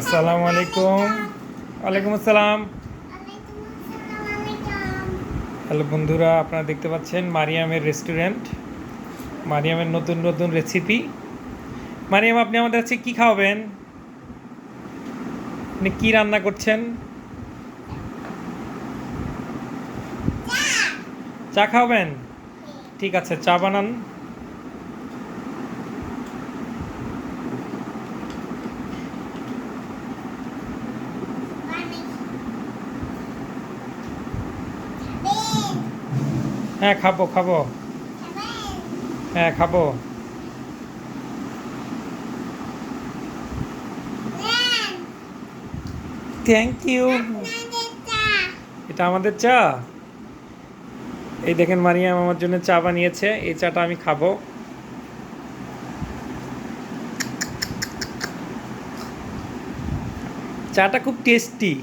আসসালামু আলাইকুম। ওয়ালাইকুম আসসালাম। হ্যালো বন্ধুরা, আপনারা দেখতে পাচ্ছেন মারিয়ামের রেস্টুরেন্ট। মারিয়ামের নতুন নতুন রেসিপি মারিয়াম, আপনি আমাদের কাছে কী খাওয়াবেন? আপনি কী রান্না করছেন? চা খাওয়াবেন? ঠিক আছে, চা বানান। হ্যাঁ খাব খাব। হ্যাঁ খাব। থ্যাংক ইউ এটা আমাদের চা। এই দেখেন মারিয়াম আমার জন্য চা বানিয়েছে। এই চাটা আমি খাব। চাটা খুব টেস্টি।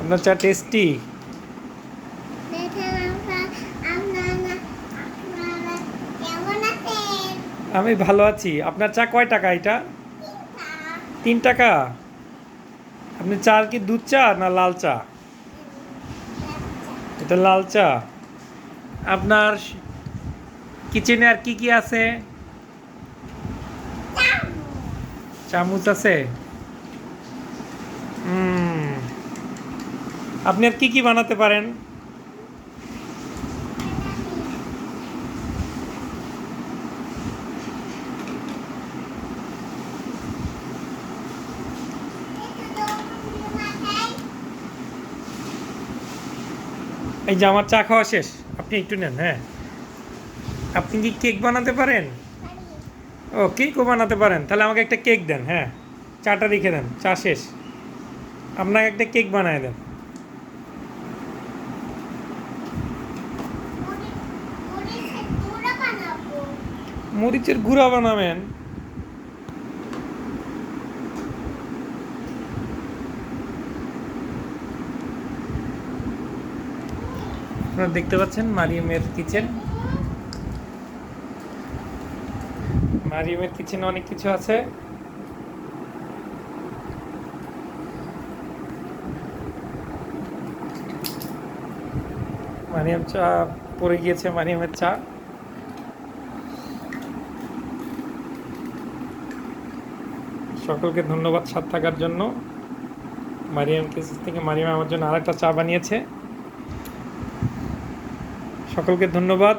আপনার চা টেস্টি আমি ভালো আছি। আপনার চা কয় টাকা এটা? তিন টাকা। আপনি চা কি দুধ চা না লাল চা? এটা লাল চা। আপনার কিচেনে আর কি কি আছে? চামচ আছে? আপনি আর কি কি বানাতে পারেন? এই যে আমার চা খাওয়া শেষ। আপনি একটু নেন হ্যাঁ। আপনি কি কেক বানাতে পারেন? ও, কেকও বানাতে পারেন। তাহলে আমাকে একটা কেক দেন হ্যাঁ। চাটা রেখে দেন, চা শেষ। আপনাকে একটা কেক বানায় দেন। মরিচের গুঁড়া বানাবেন। আপনারা দেখতে পাচ্ছেন মারিয়ামের কিচেন। মারিয়ামের কিচেনে অনেক কিছু আছে। মারিয়াম চা পড়ে গিয়েছে, মারিয়ামের চা। সকলকে ধন্যবাদ সাথ থাকার জন্য। মারিয়াম কেসিস থেকে মারিয়াম আমার জন্য আরেকটা চা বানিয়েছে। সকলকে ধন্যবাদ।